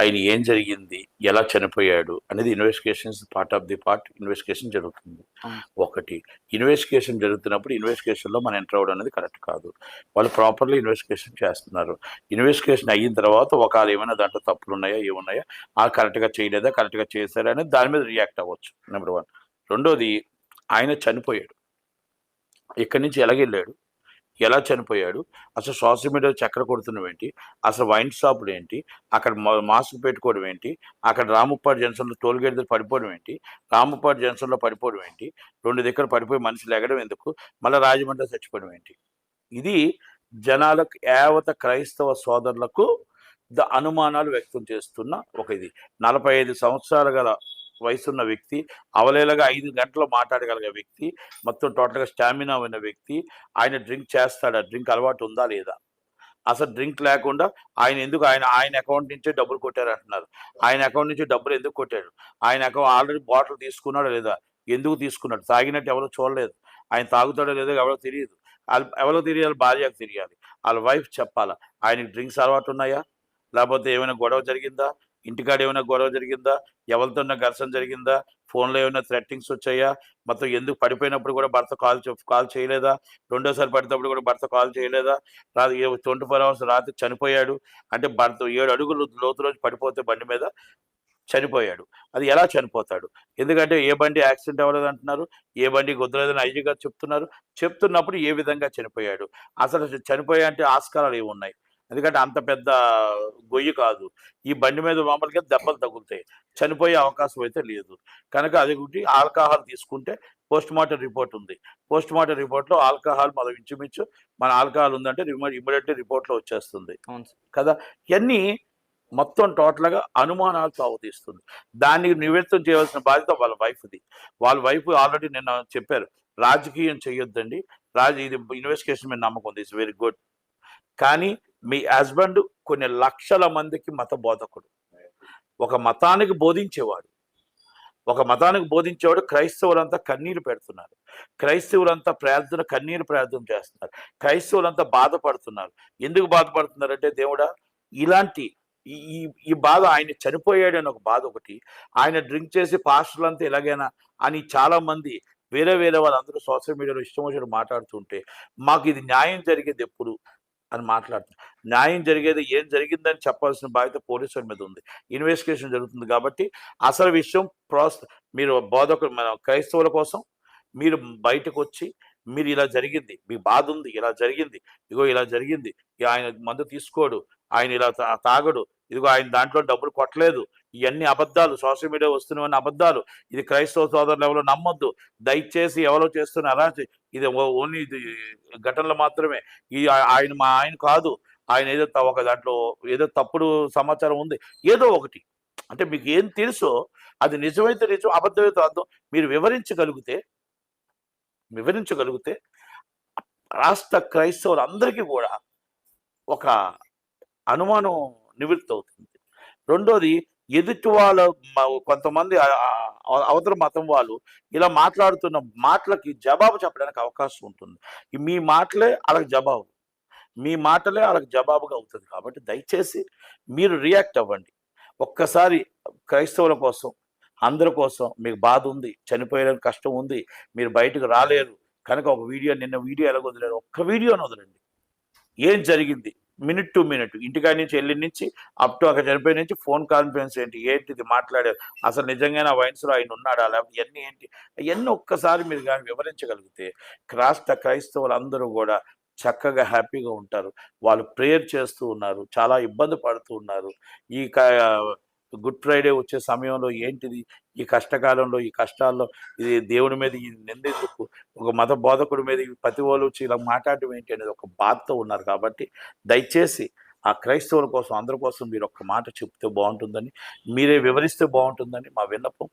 ఆయన ఏం జరిగింది ఎలా చనిపోయాడు అనేది investigations part of the part investigation జరుగుతుంది. ఒకటి ఇన్వెస్టిగేషన్ జరుగుతున్నప్పుడు ఇన్వెస్టిగేషన్లో మనం ఎంటర్ అవ్వడం అనేది కరెక్ట్ కాదు. వాళ్ళు ప్రాపర్లీ ఇన్వెస్టిగేషన్ చేస్తున్నారు. ఇన్వెస్టిగేషన్ అయిన తర్వాత ఒకవేళ ఏమైనా దాంట్లో తప్పులు ఉన్నాయా ఏమున్నాయా ఆ కరెక్ట్గా చేయలేదా కరెక్ట్గా చేశారా అనేది దాని మీద రియాక్ట్ అవ్వచ్చు నెంబర్ వన్. రెండోది ఆయన చనిపోయాడు. ఇక్కడి నుంచి ఎలాగెళ్ళాడు? ఎలా చనిపోయాడు అసలు సోషల్ మీడియాలో చక్కెర కొడుతున్నాం ఏంటి అసలు వైన్ షాపులు ఏంటి అక్కడ మాస్క్ పెట్టుకోవడం ఏంటి అక్కడ రాముప్పాడు జంక్షన్లో టోల్ గేట్ దగ్గర పడిపోవడం ఏంటి రాముప్పాడు జంక్షన్లో పడిపోవడం ఏంటి రెండు దగ్గర పడిపోయి మనిషి లెగడం ఎందుకు మళ్ళీ రాజమండ్రి చచ్చిపోవడం ఏంటి. ఇది జనాలకు యావత క్రైస్తవ సోదరులకు ద అనుమానాలు వ్యక్తం చేస్తున్న ఒక ఇది. నలభై ఐదు సంవత్సరాల గల వయసున్న వ్యక్తి అవలేలగా ఐదు గంటలు మాట్లాడగలిగే వ్యక్తి మొత్తం టోటల్గా స్టామినా ఉన్న వ్యక్తి ఆయన డ్రింక్ చేస్తాడా? డ్రింక్ అలవాటు ఉందా లేదా? అసలు డ్రింక్ లేకుండా ఆయన ఎందుకు ఆయన ఆయన అకౌంట్ నుంచే డబ్బులు కొట్టారు అంటున్నారు. ఆయన అకౌంట్ నుంచి డబ్బులు ఎందుకు కొట్టాడు ఆయన అకౌంట్ ఆల్రెడీ బాటిల్ తీసుకున్నాడు లేదా? ఎందుకు తీసుకున్నాడు? తాగినట్టు ఎవరో చూడలేదు. ఆయన తాగుతాడో లేదో ఎవరో తెలియదు. వాళ్ళు ఎవరో తెలియాలి భార్యకు తెలియాలి. వాళ్ళ వైఫ్ చెప్పాలా ఆయనకి డ్రింక్స్ అలవాటు ఉన్నాయా? లేకపోతే ఏమైనా గొడవ జరిగిందా? ఇంటికాడ ఏమైనా గొడవ జరిగిందా? ఎవరితో ఘర్షణ జరిగిందా? ఫోన్లో ఏమైనా థ్రెట్టింగ్స్ వచ్చాయా? మొత్తం ఎందుకు పడిపోయినప్పుడు కూడా భర్త కాల్ కాల్ చేయలేదా? రెండోసారి పడినప్పుడు కూడా భర్త కాల్ చేయలేదా? రాత్రి ట్వంటీ ఫోర్ అవర్స్ రాత్రి చనిపోయాడు. అంటే భర్త ఏడు అడుగులు లోతు రోజు పడిపోతే బండి మీద చనిపోయాడు. అది ఎలా చనిపోతాడు? ఎందుకంటే ఏ బండి యాక్సిడెంట్ అవ్వలేదు అంటున్నారు. ఏ బండి గుద్దలేదని ఐజీ గారు చెప్తున్నారు. చెప్తున్నప్పుడు ఏ విధంగా చనిపోయాడు? అసలు చనిపోయా అంటే ఆస్కారాలు ఏమి ఉన్నాయి ఎందుకంటే అంత పెద్ద గొయ్యి కాదు. ఈ బండి మీద మామూలుగా దెబ్బలు తగులుతాయి. చనిపోయే అవకాశం అయితే లేదు. కనుక అది ఒకటి ఆల్కహాల్ తీసుకుంటే పోస్ట్ మార్టం రిపోర్ట్ ఉంది. పోస్ట్ మార్టం రిపోర్ట్లో ఆల్కహాల్ మనం ఇంచుమించు మన ఆల్కహాల్ ఉందంటే ఇమీడియట్ రిపోర్ట్లో వచ్చేస్తుంది. కదా? ఇవన్నీ మొత్తం టోటల్గా అనుమానాలతో అవతీస్తుంది దాన్ని నివృత్తం చేయవలసిన బాధ్యత వాళ్ళ వైఫ్ది. వాళ్ళ వైఫ్ ఆల్రెడీ నిన్న చెప్పారు రాజకీయం చేయొద్దండి రాజ ఇది ఇన్వెస్టిగేషన్ మీద నమ్మకం. ఉంది ఇట్స్ వెరీ గుడ్. కానీ మీ హస్బెండ్ కొన్ని లక్షల మందికి మత బోధకుడు ఒక మతానికి బోధించేవాడు. ఒక మతానికి బోధించేవాడు క్రైస్తవులంతా కన్నీరు పెడుతున్నారు. క్రైస్తవులంతా ప్రార్థన కన్నీరు ప్రార్థన చేస్తున్నారు. క్రైస్తవులంతా బాధపడుతున్నారు. ఎందుకు బాధపడుతున్నారంటే దేవుడా ఇలాంటి ఈ ఈ- ఈ బాధ ఆయన చనిపోయాడు అని ఒక బాధ ఒకటి. ఆయన డ్రింక్ చేసి పాస్టర్లంతా ఎలాగైనా అని చాలా మంది వేరే వేరే వాళ్ళందరూ సోషల్ మీడియాలో ఇష్టం వచ్చినట్టు మాట్లాడుతుంటే మాకు ఇది న్యాయం జరిగేది ఎప్పుడు? అని మాట్లాడుతున్నారు న్యాయం జరిగేది ఏం జరిగిందని చెప్పాల్సిన బాధ్యత పోలీసుల మీద ఉంది. ఇన్వెస్టిగేషన్ జరుగుతుంది కాబట్టి అసలు విషయం ప్రాస్ మీరు బోధకులు మన క్రైస్తవుల కోసం మీరు బయటకు వచ్చి మీరు ఇలా జరిగింది మీ బాధ ఉంది ఇలా జరిగింది ఇగో ఇలా జరిగింది ఆయన మందు తీసుకోడు ఆయన ఇలా తా- తాగడు ఇదిగో ఆయన దాంట్లో డబ్బులు కొట్టలేదు ఇవన్నీ అబద్ధాలు సోషల్ మీడియా వస్తున్నవన్నీ అబద్ధాలు. ఇది క్రైస్తవ సోదరులు ఎవరో నమ్మొద్దు. దయచేసి ఎవరో చేస్తున్న అరాచి ఇది ఓన్లీ ఇది ఘటనలు మాత్రమే. ఈ ఆయన మా ఆయన కాదు. ఆయన ఏదో త- ఒక దాంట్లో ఏదో తప్పుడు సమాచారం ఉంది. ఏదో ఒకటి. అంటే మీకు ఏం తెలుసో అది నిజమైతే నిజం అబద్ధమైతే అర్థం మీరు వివరించగలిగితే వివరించగలిగితే రాష్ట్ర క్రైస్తవులందరికీ కూడా ఒక అనుమానం నివృత్తి అవుతుంది రెండోది ఎదుటి వాళ్ళ కొంతమంది అవతల మతం వాళ్ళు ఇలా మాట్లాడుతున్న మాటలకి జవాబు చెప్పడానికి అవకాశం ఉంటుంది. మీ మాటలే వాళ్ళకి జవాబు. మీ మాటలే వాళ్ళకి జవాబుగా అవుతుంది కాబట్టి దయచేసి మీరు రియాక్ట్ అవ్వండి. ఒక్కసారి క్రైస్తవుల కోసం అందరి కోసం మీకు బాధ ఉంది చనిపోయడానికి కష్టం ఉంది మీరు బయటకు రాలేరు కనుక ఒక వీడియో నిన్న వీడియో ఎలా వదిలేరు ఒక్క వీడియోని వదలండి. ఏం జరిగింది? మినిట్ టు మినిట్ ఇంటికాడి నుంచి వెళ్ళి నుంచి అప్ టు అక్కడ చనిపోయిన నుంచి ఫోన్ కాన్ఫరెన్స్ ఏంటి ఏంటిది మాట్లాడారు అసలు నిజంగానే ఆ వయసులో ఆయన ఉన్నాడా లేకపోతే ఇవన్నీ ఏంటి? అవన్నీ ఒక్కసారి మీరు కానీ వివరించగలిగితే క్రాస్త క్రైస్తవులు అందరూ కూడా చక్కగా హ్యాపీగా ఉంటారు. వాళ్ళు ప్రేయర్ చేస్తూ ఉన్నారు చాలా ఇబ్బంది పడుతూ ఉన్నారు. ఈ క- గుడ్ ఫ్రైడే వచ్చే సమయంలో ఏంటిది? ఈ కష్టకాలంలో ఈ కష్టాల్లో ఇది దేవుడి మీద ఈ నిందెందుకు ఒక మత బోధకుడి మీద ప్రతి వాళ్ళు వచ్చి ఇలా మాట్లాడటం ఏంటి అనేది ఒక బాధతో ఉన్నారు కాబట్టి దయచేసి ఆ క్రైస్తవుల కోసం అందరి కోసం మీరు ఒక్క మాట చెప్తే బాగుంటుందని మీరే వివరిస్తే బాగుంటుందని మా విన్నపం.